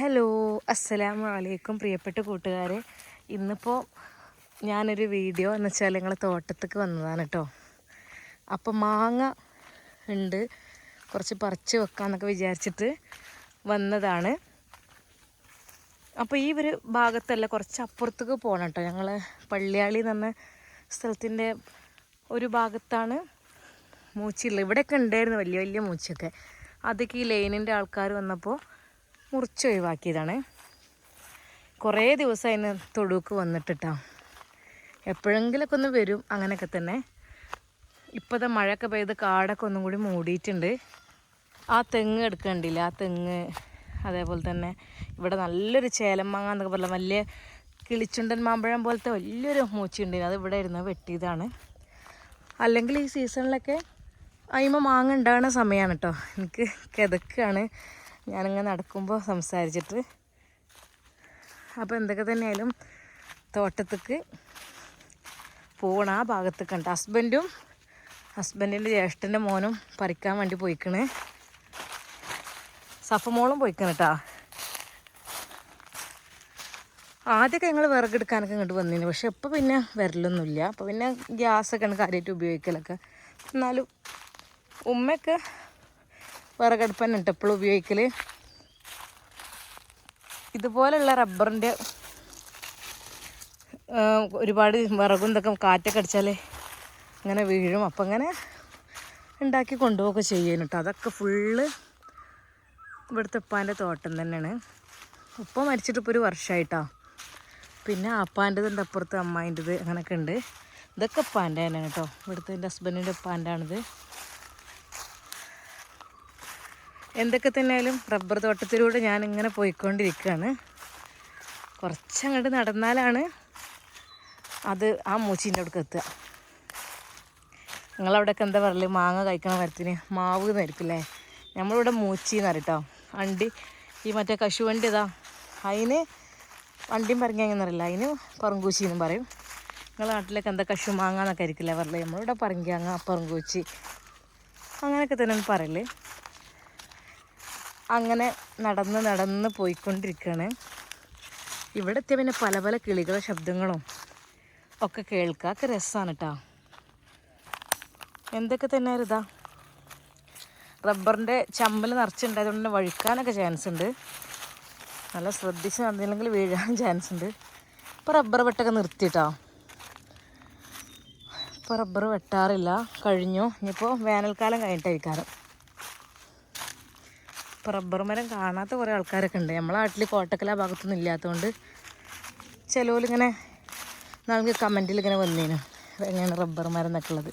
Hello അസ്സലാമു അലൈക്കും പ്രിയപ്പെട്ട കൂട്ടുകാരെ. ഇന്നിപ്പോൾ ഞാനൊരു വീഡിയോ എന്ന് വെച്ചാൽ ഞങ്ങൾ തോട്ടത്തേക്ക് വന്നതാണ് കേട്ടോ അപ്പോൾ മാങ്ങ ഉണ്ട് കുറച്ച് പറിച്ച് വെക്കാമെന്നൊക്കെ വിചാരിച്ചിട്ട് വന്നതാണ്. അപ്പോൾ ഈ ഒരു ഭാഗത്തല്ല കുറച്ച് അപ്പുറത്തേക്ക് പോകണം കേട്ടോ ഞങ്ങൾ പള്ളിയാളി എന്ന സ്ഥലത്തിന്റെ ഒരു ഭാഗത്താണ് മൂച്ചിയുള്ളത്. ഇവിടെയൊക്കെ ഉണ്ടായിരുന്നു വലിയ വലിയ മൂച്ചയൊക്കെ. അതൊക്കെ ഈ ലൈനിന്റെ ആൾക്കാർ വന്നപ്പോൾ മുറിച്ച് ഒഴിവാക്കിയതാണ്. കുറേ ദിവസമായി ഇന്ന് തൊടുക്ക് വന്നിട്ടിട്ടാ. എപ്പോഴെങ്കിലൊക്കെ ഒന്ന് വരും അങ്ങനെയൊക്കെ തന്നെ. ഇപ്പോഴത്തെ മഴയൊക്കെ പെയ്ത് കാടൊക്കെ ഒന്നും കൂടി മൂടിയിട്ടുണ്ട്. ആ തെങ്ങ് എടുക്കണ്ടില്ല? ആ തെങ്ങ് അതേപോലെ തന്നെ ഇവിടെ നല്ലൊരു ചേലമാങ്ങ എന്നൊക്കെ പറയാം വലിയ കിളിച്ചുണ്ടൻ മാമ്പഴം പോലത്തെ വലിയൊരു മൂച്ചിയുണ്ട് അത് ഇവിടെ ഇരുന്ന് വെട്ടിയതാണ്. അല്ലെങ്കിൽ ഈ സീസണിലൊക്കെ അയിമ മാങ്ങ ഉണ്ടാകുന്ന സമയമാണ് കേട്ടോ എനിക്ക് കിതക്കാണ്. ഞാനിങ്ങനെ നടക്കുമ്പോൾ സംസാരിച്ചിട്ട്. അപ്പോൾ എന്തൊക്കെ തന്നെയായാലും തോട്ടത്തേക്ക് പോകണം ആ ഭാഗത്തേക്ക് ഉണ്ട് ഹസ്ബൻഡും ഹസ്ബൻഡിന്റെ ജ്യേഷ്ഠന്റെ മോനും പറിക്കാൻ വേണ്ടി പോയിക്കണ്. സഫമോളും പോയിക്കണ് കേട്ടോ ആദ്യമൊക്കെ ഞങ്ങൾ വിറകെടുക്കാനൊക്കെ ഇങ്ങോട്ട് വന്നിരുന്നു പക്ഷെ ഇപ്പോൾ പിന്നെ വരലൊന്നുമില്ല അപ്പോൾ പിന്നെ ഗ്യാസൊക്കെയാണ് കാര്യമായിട്ട് ഉപയോഗിക്കലൊക്കെ. എന്നാലും ഉമ്മയൊക്കെ വിറകടുപ്പ് തന്നെ ഉണ്ട് എപ്പോഴും ഉപയോഗിക്കൽ ഇതുപോലെയുള്ള റബ്ബറിന്റെ ഒരുപാട് വിറകും ഇതൊക്കെ കാറ്റൊക്കെ അടിച്ചാൽ ഇങ്ങനെ വീഴും. അപ്പം അങ്ങനെ ഉണ്ടാക്കി കൊണ്ടുപോകൊക്കെ ചെയ്യും കേട്ടോ. അതൊക്കെ ഫുള്ള് ഇവിടുത്തെ ഉപ്പാന്റെ തോട്ടം തന്നെയാണ്. ഉപ്പ മരിച്ചിട്ട് ഇപ്പോൾ ഒരു വർഷമായിട്ടോ പിന്നെ അപ്പാന്റെതുണ്ട് അപ്പുറത്ത് അമ്മായിന്റെത് അങ്ങനെയൊക്കെ ഉണ്ട്. ഇതൊക്കെ ഉപ്പാന്റെ തന്നെയാണ് കേട്ടോ ഇവിടുത്തെ എന്റെ ഹസ്ബൻഡിന്റെ ഉപ്പാന്റെ ആണിത് എന്തൊക്കെ തന്നെയാലും റബ്ബർ തോട്ടത്തിലൂടെ ഞാൻ ഇങ്ങനെ പോയിക്കൊണ്ടിരിക്കുകയാണ്. കുറച്ചങ്ങോട്ട് നടന്നാലാണ് അത് ആ മൂച്ചിന്റെ അവിടേക്ക് എത്തുക. നിങ്ങളവിടെയൊക്കെ എന്താ പറയൽ? മാങ്ങ കഴിക്കണ മരത്തിന് മാവ് എന്നായിരിക്കില്ലേ നമ്മളിവിടെ മൂച്ചി എന്ന് പറയട്ടോ അണ്ടി ഈ മറ്റേ കശുവണ്ടി ഇതാ. അതിന് വണ്ടിയും പറങ്കിയാങ്ങന്നറിയില്ല അതിന് പറങ്കൂച്ചി എന്നും പറയും. നിങ്ങളുടെ നാട്ടിലൊക്കെ എന്താ കശു മാങ്ങ എന്നൊക്കെ ആയിരിക്കില്ലേ പറയൽ നമ്മളിവിടെ പറങ്കിയാങ്ങ പറങ്കൂച്ചി അങ്ങനെയൊക്കെ തന്നെ പറയൽ. അങ്ങനെ നടന്ന് നടന്ന് പോയിക്കൊണ്ടിരിക്കുകയാണ് ഇവിടെ എത്തിയ പിന്നെ പല പല കിളികളുടെ ശബ്ദങ്ങളും ഒക്കെ കേൾക്കുക ഒക്കെ രസമാണ് കേട്ടോ എന്തൊക്കെ തന്നെ ഇതാ റബ്ബറിന്റെ ചമ്പൽ നിറച്ചുണ്ടായതുകൊണ്ട് തന്നെ വഴുക്കാനൊക്കെ ചാൻസ് ഉണ്ട്. നല്ല ശ്രദ്ധിച്ച് നടന്നില്ലെങ്കിൽ വീഴാൻ ചാൻസ് ഉണ്ട്. ഇപ്പോൾ റബ്ബർ വെട്ടൊക്കെ നിർത്തിയിട്ടോ ഇപ്പോൾ റബ്ബർ വെട്ടാറില്ല. കഴിഞ്ഞു. ഇനിയിപ്പോൾ വേനൽക്കാലം കഴിഞ്ഞിട്ടായിരിക്കാറ് റബ്ബർ മരം കാണാത്ത കുറേ ആൾക്കാരൊക്കെ ഉണ്ട്. നമ്മളെ നാട്ടിൽ കോട്ടക്കല ഭാഗത്തൊന്നും ഇല്ലാത്തതുകൊണ്ട് ചിലവിലിങ്ങനെ നാളെ കമന്റിൽ ഇങ്ങനെ വന്നേനു. എങ്ങനെയാണ് റബ്ബർ മരം എന്നൊക്കെ ഉള്ളത്.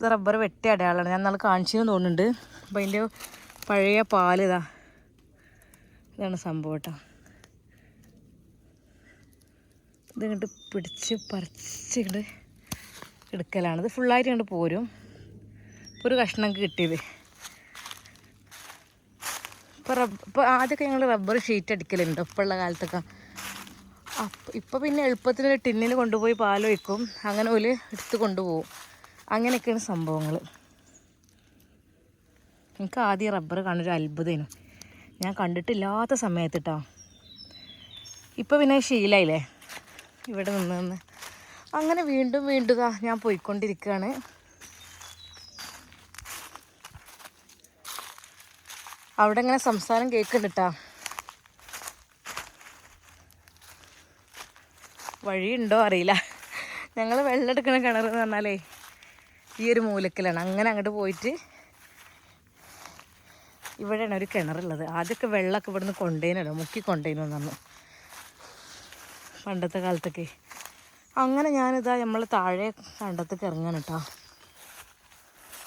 ഇത് റബ്ബർ വെട്ടി അടയാളാണ്. ഞാൻ നാളെ കാണിച്ചെന്ന് തോന്നുന്നുണ്ട്. അപ്പോൾ അതിന്റെ പഴയ പാൽ ഇതാ. ഇതാണ് സംഭവം കേട്ടോ. ഇതിങ്ങോട്ട് പിടിച്ച് പറിച്ച് ഇങ്ങോട്ട് എടുക്കലാണ്. ഇത് ഫുള്ളായിട്ട് ഇങ്ങോട്ട് പോരും. ഇപ്പോൾ ഒരു കഷ്ണം കിട്ടിയത്. ഇപ്പോൾ റബ്ബ് ഇപ്പോൾ ആദ്യമൊക്കെ ഞങ്ങൾ റബ്ബർ ഷീറ്റ് അടിക്കലുണ്ട് ഇപ്പോഴുള്ള കാലത്തൊക്കെ. അപ്പം ഇപ്പോൾ പിന്നെ എളുപ്പത്തിന് ടിന്നിൽ കൊണ്ടുപോയി പാൽ വയ്ക്കും അങ്ങനെ ഒരു എടുത്ത് കൊണ്ടുപോകും. അങ്ങനെയൊക്കെയാണ് സംഭവങ്ങൾ എനിക്ക് ആദ്യം റബ്ബർ കാണൊരു അത്ഭുതമാണ് ഞാൻ കണ്ടിട്ടില്ലാത്ത സമയത്ത് കേട്ടോ ഇപ്പോൾ പിന്നെ ശീലായില്ലേ? ഇവിടെ നിന്ന് നിന്ന്. അങ്ങനെ വീണ്ടും വീണ്ടും ഞാൻ പോയിക്കൊണ്ടിരിക്കുകയാണ് അവിടെ ഇങ്ങനെ സംസാരം കേൾക്കുന്നുണ്ട് വഴിയുണ്ടോ അറിയില്ല. ഞങ്ങൾ വെള്ളം എടുക്കുന്ന കിണർ എന്ന് പറഞ്ഞാലേ ഈ ഒരു മൂലക്കിലാണ്. അങ്ങനെ അങ്ങോട്ട് പോയിട്ട് ഇവിടെയാണ് ഒരു കിണറുള്ളത്. ആദ്യമൊക്കെ വെള്ളമൊക്കെ ഇവിടുന്ന് കൊണ്ടേനല്ലോ മുക്കി കൊണ്ടേനു പറഞ്ഞു പണ്ടത്തെ കാലത്തൊക്കെ. അങ്ങനെ ഞാനിതാ നമ്മൾ താഴെ കണ്ടത്തേക്ക് ഇറങ്ങണം കേട്ടോ.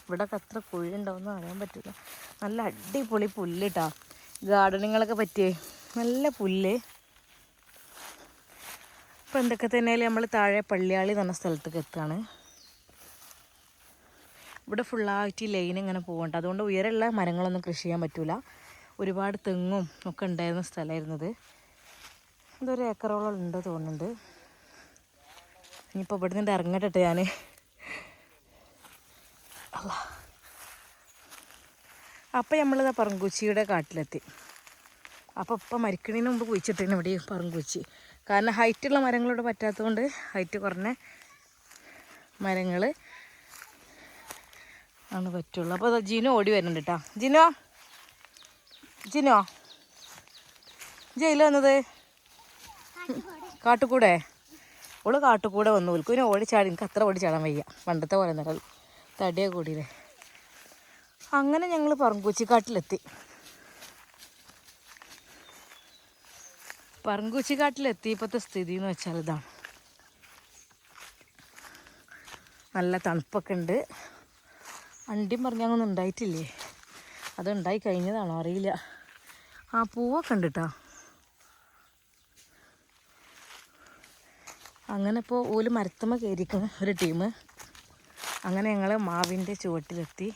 ഇവിടെ എത്ര കുഴി എന്ന് അറിയാൻ പറ്റില്ല. നല്ല അടിപൊളി പുല്ല് കേട്ടോ ഗാർഡനിങ്ങളൊക്കെ പറ്റിയേ? നല്ല പുല്ല്. ഇപ്പം എന്തൊക്കെ തന്നെയാലും നമ്മൾ താഴെ പള്ളിയാളി എന്ന് സ്ഥലത്തേക്ക് എത്തുകയാണ്. ഇവിടെ ഫുള്ളായിട്ട് ലൈൻ ഇങ്ങനെ പോകണ്ട അതുകൊണ്ട് ഉയരമുള്ള മരങ്ങളൊന്നും കൃഷി ചെയ്യാൻ പറ്റില്ല ഒരുപാട് തെങ്ങും ഒക്കെ ഉണ്ടായിരുന്ന സ്ഥലമായിരുന്നത്. ഇതൊരു ഏക്കറോളം ഉണ്ട് തോന്നുന്നുണ്ട്. ഇനിയിപ്പോൾ ഇവിടെ നിന്ന് ഇറങ്ങട്ടെ ഞാൻ അപ്പം നമ്മളിതാ പറങ്കൂച്ചിയുടെ കാട്ടിലെത്തി. അപ്പോൾ ഇപ്പം മരിക്കണതിന് മുമ്പ് കുഴിച്ചിട്ടേന് ഇവിടെ പറമ്പ് കുഴിച്ച് കാരണം ഹൈറ്റുള്ള മരങ്ങളോട് പറ്റാത്തതുകൊണ്ട് ഹൈറ്റ് കുറഞ്ഞ മരങ്ങൾ ആണ് പറ്റുള്ളൂ. അപ്പോൾ ജിനു ഓടി വരുന്നുണ്ട് കേട്ടോ ജിനോ? ജിനോ? ജയില വന്നത്? കാട്ടുകൂടെ? ഓൾ കാട്ടുകൂടെ വന്നു. ഓൽക്കും ഓടി ചാടി. എനിക്ക് അത്ര ഓടി ചാടാൻ വയ്യ. പണ്ടത്തെ പോലെ നിറൽ തടിയെ കൂടിയില്ലേ. അങ്ങനെ ഞങ്ങൾ പറങ്കൂച്ചിക്കാട്ടിലെത്തി ഇപ്പോഴത്തെ സ്ഥിതി എന്ന് വെച്ചാൽ ഇതാണ് നല്ല തണുപ്പൊക്കെ ഉണ്ട് അണ്ടിയും പറഞ്ഞങ്ങൊന്നും ഉണ്ടായിട്ടില്ലേ. അത് ഉണ്ടായി കഴിഞ്ഞതാണോ അറിയില്ല. ആ പൂവൊക്കെ ഉണ്ട് കേട്ടോ അങ്ങനെ ഇപ്പോൾ ഓൽ മരത്തമ്മ കയറിയിരിക്കുന്ന ഒരു ടീം അങ്ങനെ ഞങ്ങൾ മാവിന്റെ ചുവട്ടിലെത്തി.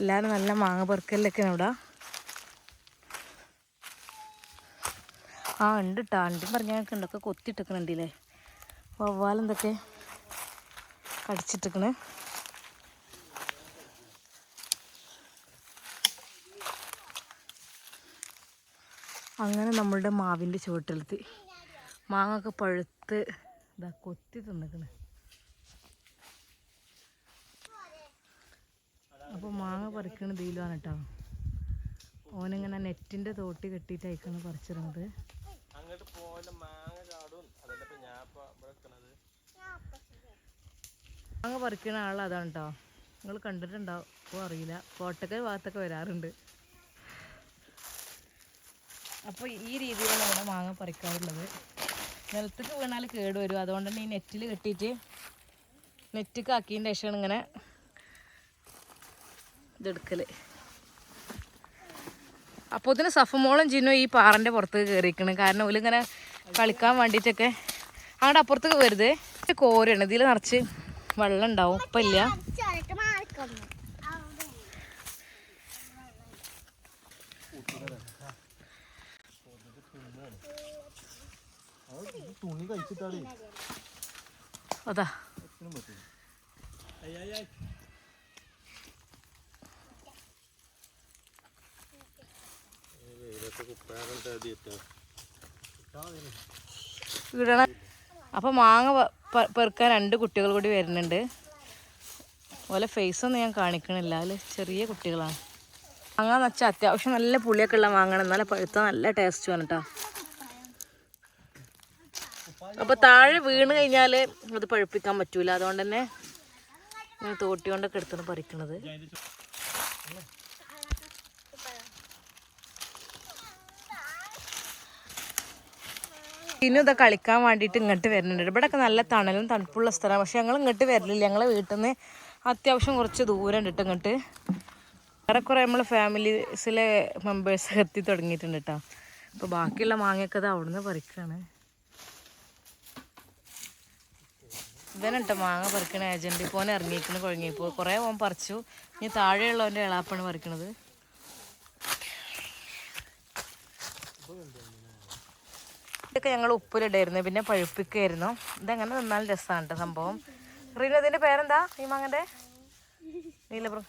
എല്ലാവരും നല്ല മാങ്ങ പെറുക്കലിലൊക്കെ ഇവിടെ. ആ ഉണ്ട് കേട്ടോ അണ്ടിയും പറഞ്ഞൊക്കെ ഉണ്ടൊക്കെ വവ്വാലെന്തൊക്കെ കടിച്ചിട്ടിക്കണ്? അങ്ങനെ നമ്മളുടെ മാവിന്റെ ചുവട്ടിലെത്തി. മാങ്ങ ഒക്കെ പഴുത്ത് ഇതാ കൊത്തി തിന്നിക്കണ്. അപ്പോൾ മാങ്ങ പറിക്കണ ഇതിലാണ് കേട്ടോ ഓനിങ്ങനെ നെറ്റിന്റെ തോട്ടി കെട്ടിയിട്ട് അയക്കാണ് പറിച്ചിരുന്നത് അങ്ങോട്ട് പോലെ മാങ്ങ ചാടും. അതല്ല ഞാൻ ഇവിടെ മാങ്ങ പറിക്കുന്ന ആൾ അതാണ് കേട്ടോ നിങ്ങൾ കണ്ടിട്ടുണ്ടാവും അറിയില്ല. കോട്ടക്കൽ ഭാഗത്തൊക്കെ വരാറുണ്ട്. അപ്പോൾ ഈ രീതിയിലാണ് ഇവിടെ മാങ്ങ പറിക്കാറുള്ളത്. നിലത്തേക്ക് വീണാൽ കേട് വരും. അതുകൊണ്ട് തന്നെ ഈ നെറ്റിൽ കെട്ടിയിട്ട് നെറ്റ് ആക്കിയതിന്റെ ശേഷമാണ് ഇങ്ങനെ ഇതെടുക്കൽ അപ്പോൾ ഇതിന് സഫമോളും ജിനോ ഈ പാറന്റെ പുറത്തേക്ക് കയറിയിരിക്കണം. കാരണം ഇങ്ങനെ കളിക്കാൻ വേണ്ടിയിട്ടൊക്കെ അങ്ങോട്ട് അപ്പുറത്തേക്ക് വരുത് കോരയാണ്. ഇതിൽ നിറച്ച് വെള്ളം ഉണ്ടാവും. ഇപ്പം ഇല്ല. തുണി കഴിച്ചിട്ടാളേ അതാ. ഇടണ അപ്പോൾ മാങ്ങ പെറുക്കാൻ രണ്ട് കുട്ടികൾ കൂടി വരുന്നുണ്ട്. ഓലെ ഫേസൊന്നും ഞാൻ കാണിക്കണില്ല. അതിൽ ചെറിയ കുട്ടികളാണ്. മാങ്ങ എന്ന് വെച്ചാൽ അത്യാവശ്യം നല്ല പുളിയൊക്കെ ഉള്ള മാങ്ങണം. എന്നാലും പഴുത്ത നല്ല ടേസ്റ്റ് വേണം കേട്ടോ അപ്പോൾ താഴെ വീണ് കഴിഞ്ഞാൽ അത് പഴുപ്പിക്കാൻ പറ്റൂല. അതുകൊണ്ട് തന്നെ ഞാൻ തോട്ടി കൊണ്ടൊക്കെ എടുത്താണ് പറിക്കണത്. പിന്നെ ഇതൊക്കെ കളിക്കാൻ വേണ്ടിയിട്ട് ഇങ്ങോട്ട് വരുന്നുണ്ട്. ഇവിടെയൊക്കെ നല്ല തണലും തണുപ്പുള്ള സ്ഥലമാണ്. പക്ഷെ ഞങ്ങൾ ഇങ്ങോട്ട് വരില്ല. ഞങ്ങളെ വീട്ടിൽ നിന്ന് അത്യാവശ്യം കുറച്ച് ദൂരം ഉണ്ട് ഇങ്ങോട്ട്. ഏറെക്കുറെ നമ്മൾ ഫാമിലീസിലെ മെമ്പേഴ്സ് എത്തി തുടങ്ങിയിട്ടുണ്ട് കേട്ടോ അപ്പോൾ ബാക്കിയുള്ള മാങ്ങയൊക്കെ അത് അവിടുന്ന് പറിക്കുകയാണ് ഇവനുട്ടോ മാങ്ങ പറിക്കണ? ഏജന്റ് ഇപ്പോൾ ഓൻ ഇറങ്ങിയിരിക്കണ കുഴങ്ങിയപ്പോൾ കുറേ ഓൻ പറിച്ചു. ഇനി താഴെയുള്ളവന്റെ ഇളാപ്പാണ് പറിക്കണത്. ഇതൊക്കെ ഞങ്ങൾ ഉപ്പിലിടായിരുന്നു പിന്നെ പഴുപ്പിക്കായിരുന്നു. ഇതെങ്ങനെ നിന്നാലും രസമാണ് കേട്ടോ സംഭവം. റീന ഇതിന്റെ പേരെന്താ? ഈ മാങ്ങന്റെ നീലപ്ര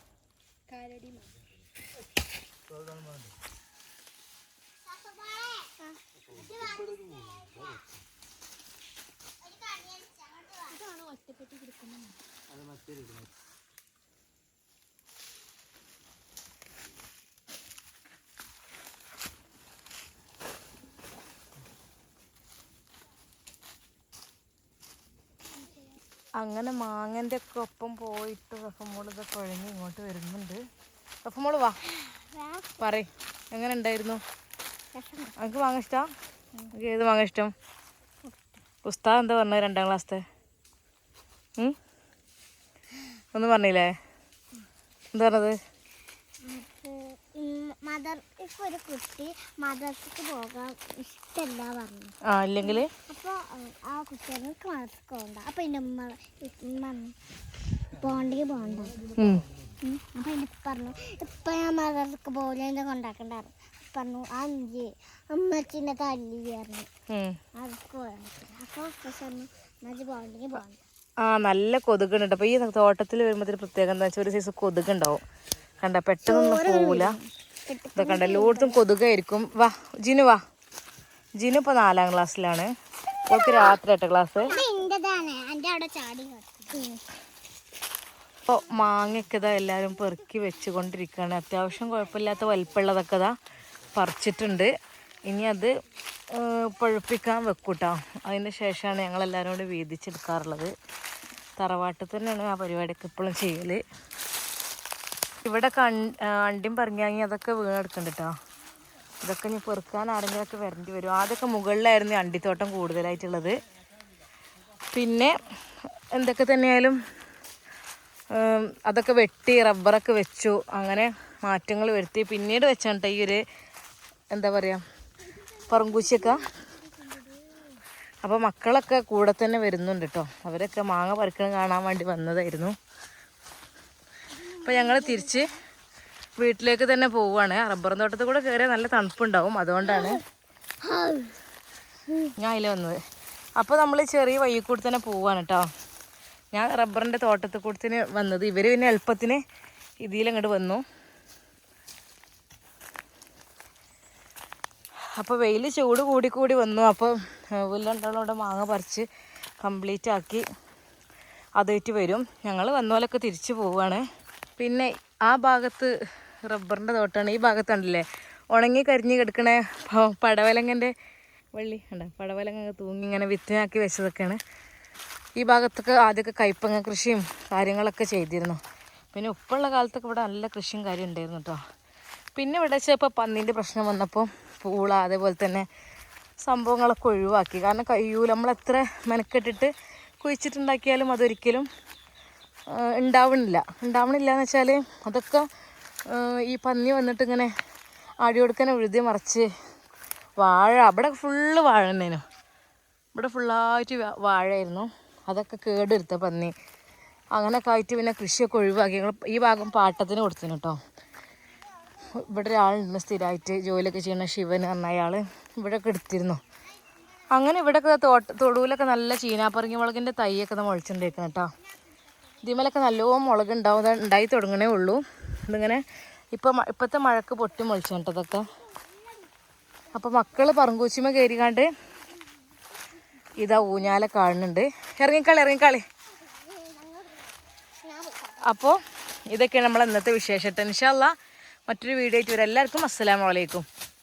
അങ്ങനെ മാങ്ങന്റെ ഒക്കെ ഒപ്പം പോയിട്ട് റഫമോൾ ഇത് കുഴഞ്ഞ് ഇങ്ങോട്ട് വരുന്നുണ്ട്. റഫമോൾ വാ. പറ എങ്ങനെ ഉണ്ടായിരുന്നു? എനിക്ക് മാങ്ങ ഇഷ്ടം? ഏത് മാങ്ങ ഇഷ്ടം? ഉസ്താദ് എന്താ പറഞ്ഞത് രണ്ടാം ക്ലാസ്സിത്തെ? ഒന്നും പറഞ്ഞില്ലേ? എന്താ പറഞ്ഞത്? മദർ ഇപ്പൊ ഒരു കുട്ടി മദർസിക്ക് പോകാൻ ഇഷ്ടമല്ല പറഞ്ഞു. ആ ഇല്ലെങ്കിൽ അപ്പോൾ ആ കുട്ടി പറഞ്ഞു "എനിക്ക് മദർസിക്ക് പോകണ്ട അപ്പൊ എന്റെ ഉമ്മ ഉമ്മ പോണ്ടെങ്കിൽ പോകണ്ട ഉം. അപ്പൊ എന്റെ ഉപ്പ പറഞ്ഞു ഇപ്പൊ ഞാൻ മദർസിക്ക് പോലെ കൊണ്ടാക്കണ്ടായിരുന്നു പറഞ്ഞു അഞ്ച് അമ്മച്ചിന്റെ തല്ലി പറഞ്ഞു അതൊക്കെ പോയാൽ അപ്പൊ പക്ഷെ പറഞ്ഞു അമ്മച്ചി പോകണ്ടെങ്കിൽ പോകണ്ട ആ നല്ല കൊതുകുണ്ട് അപ്പോൾ ഈ തോട്ടത്തിൽ വരുമ്പോൾ പ്രത്യേകം എന്താ വെച്ചാൽ ഒരു സൈസ് കൊതുകുണ്ടാവും. കണ്ട? പെട്ടെന്ന് പോവില്ല ഇതൊക്കെ കണ്ട? എല്ലായിടത്തും കൊതുകായിരിക്കും. വാ ജിനു വാ. ജിനു ഇപ്പോൾ നാലാം ക്ലാസ്സിലാണ്. ഓക്കെ രാത്രി എട്ട ക്ലാസ്. അപ്പൊ. ഇപ്പോൾ മാങ്ങയൊക്കെ ഇതാ എല്ലാവരും പെറുക്കി വെച്ചുകൊണ്ടിരിക്കുകയാണ് അത്യാവശ്യം കുഴപ്പമില്ലാത്ത വലിപ്പമുള്ളതൊക്കെ ഇതാ പറിച്ചിട്ടുണ്ട്. ഇനി അത് പഴുപ്പിക്കാൻ വെക്കൂട്ടോ. അതിന് ശേഷമാണ് ഞങ്ങളെല്ലാവരും കൂടി വീതിച്ചെടുക്കാറുള്ളത്. തറവാട്ടിൽ തന്നെയാണ് ആ പരിപാടിയൊക്കെ ഇപ്പോഴും ചെയ്യൽ ഇവിടെ കൺ അണ്ടിയും പറഞ്ഞാങ്ങി അതൊക്കെ വീണെടുക്കുന്നുണ്ട് കേട്ടോ ഇതൊക്കെ ഇനി പെറുക്കാൻ ആരെങ്കിലുമൊക്കെ വരേണ്ടി വരും. ആദ്യമൊക്കെ മുകളിലായിരുന്നു അണ്ടിത്തോട്ടം കൂടുതലായിട്ടുള്ളത്. പിന്നെ എന്തൊക്കെ തന്നെയായാലും അതൊക്കെ വെട്ടി റബ്ബറൊക്കെ വെച്ചു. അങ്ങനെ മാറ്റങ്ങൾ വരുത്തി. പിന്നീട് വെച്ചാണ് ഈ ഒരു എന്താ പറയുക പറങ്കൂച്ചിയൊക്കെ അപ്പോൾ മക്കളൊക്കെ കൂടെ തന്നെ വരുന്നുണ്ട് കേട്ടോ അവരൊക്കെ മാങ്ങ പറിക്കണം കാണാൻ വേണ്ടി വന്നതായിരുന്നു. അപ്പോൾ ഞങ്ങൾ തിരിച്ച് വീട്ടിലേക്ക് തന്നെ പോവുകയാണ് റബ്ബർ തോട്ടത്തിൽ കൂടെ കയറിയാൽ നല്ല തണുപ്പുണ്ടാവും അതുകൊണ്ടാണ് ഞാൻ അതിൽ വന്നത്. അപ്പോൾ നമ്മൾ ചെറിയ വഴി കൂടി തന്നെ പോവുകയാണ് കേട്ടോ ഞാൻ റബ്ബറിന്റെ തോട്ടത്തിൽ തന്നെ വന്നത്. ഇവർ പിന്നെ എളുപ്പത്തിന് ഇതിലങ്ങോട്ട് വന്നു. അപ്പോൾ വെയിൽ ചൂട് കൂടി കൂടി വന്നു. അപ്പോൾ പുല്ലണ്ടോടെ മാങ്ങ പറിച്ച് കംപ്ലീറ്റ് ആക്കി അതേറ്റ് വരും. ഞങ്ങൾ വന്ന പോലൊക്കെ തിരിച്ചു പോവുകയാണ് പിന്നെ ആ ഭാഗത്ത് റബ്ബറിന്റെ തോട്ടമാണ് ഈ ഭാഗത്തുണ്ടല്ലേ? ഉണങ്ങി കരിഞ്ഞ് കിടക്കണ പടവലങ്ങന്റെ വള്ളി ഉണ്ട് പടവലങ്ങ തൂങ്ങി ഇങ്ങനെ വിത്തിനാക്കി വെച്ചതൊക്കെയാണ്. ഈ ഭാഗത്തൊക്കെ ആദ്യമൊക്കെ കയ്പങ്ങ കൃഷിയും കാര്യങ്ങളൊക്കെ ചെയ്തിരുന്നു. പിന്നെ ഉപ്പുള്ള കാലത്തൊക്കെ ഇവിടെ നല്ല കൃഷിയും കാര്യം ഉണ്ടായിരുന്നു കേട്ടോ. പിന്നെ ഇവിടെ വെച്ചപ്പോൾ പന്നീന്റെ പ്രശ്നം വന്നപ്പോൾ പൂള അതേപോലെ തന്നെ സംഭവങ്ങളൊക്കെ ഒഴിവാക്കി. കാരണം കഴിയൂല നമ്മൾ എത്ര മെനക്കെട്ടിട്ട് കുഴിച്ചിട്ടുണ്ടാക്കിയാലും അതൊരിക്കലും ഉണ്ടാവണില്ല ഉണ്ടാവണില്ല. എന്ന് വെച്ചാൽ അതൊക്കെ ഈ പന്നി വന്നിട്ട് ഇങ്ങനെ അടി കൊടുക്കാൻ ഉഴുതി മറിച്ച് വാഴ അവിടെ ഫുള്ള് വാഴ തന്നെയാണ് ഇവിടെ ഫുള്ളായിട്ട് വാഴയായിരുന്നു. അതൊക്കെ കേടെടുത്ത പന്നി. അങ്ങനെയൊക്കെ ആയിട്ട് പിന്നെ കൃഷിയൊക്കെ ഒഴിവാക്കി. ഞങ്ങൾ ഈ ഭാഗം പാട്ടത്തിന് കൊടുത്തിന് കേട്ടോ ഇവിടെ ഒരാളുണ്ട് സ്ഥിരമായിട്ട് ജോലിയൊക്കെ ചെയ്യുന്ന ശിവൻ പറഞ്ഞ അയാൾ ഇവിടെയൊക്കെ എടുത്തിരുന്നു. അങ്ങനെ ഇവിടെയൊക്കെ തോട്ട തൊടുവിലൊക്കെ നല്ല ചീനാപ്പറങ്ങി മുളകിന്റെ തൈയൊക്കെ നമ്മൾ മുളച്ചുകൊണ്ടിരിക്കണം കേട്ടോ ഇതിമേലൊക്കെ നല്ലോണം മുളക് ഉണ്ടാവും ഉണ്ടായി തുടങ്ങണേ ഉള്ളൂ. ഇതിങ്ങനെ ഇപ്പം ഇപ്പോഴത്തെ മഴക്ക് പൊട്ടി മുളിച്ചു അപ്പോൾ മക്കൾ പറങ്കൂച്ചിമ കയറിക്കാണ്ട് ഇതാ ഊഞ്ഞാല കാണുന്നുണ്ട്. ഇറങ്ങിക്കളി ഇറങ്ങിക്കളി. അപ്പോൾ ഇതൊക്കെയാണ് നമ്മൾ ഇന്നത്തെ വിശേഷത്തെ. ഇൻഷാല്ല മറ്റൊരു വീഡിയോ ആയിട്ട് വരാം. എല്ലാവർക്കും അസ്സലാമലൈക്കും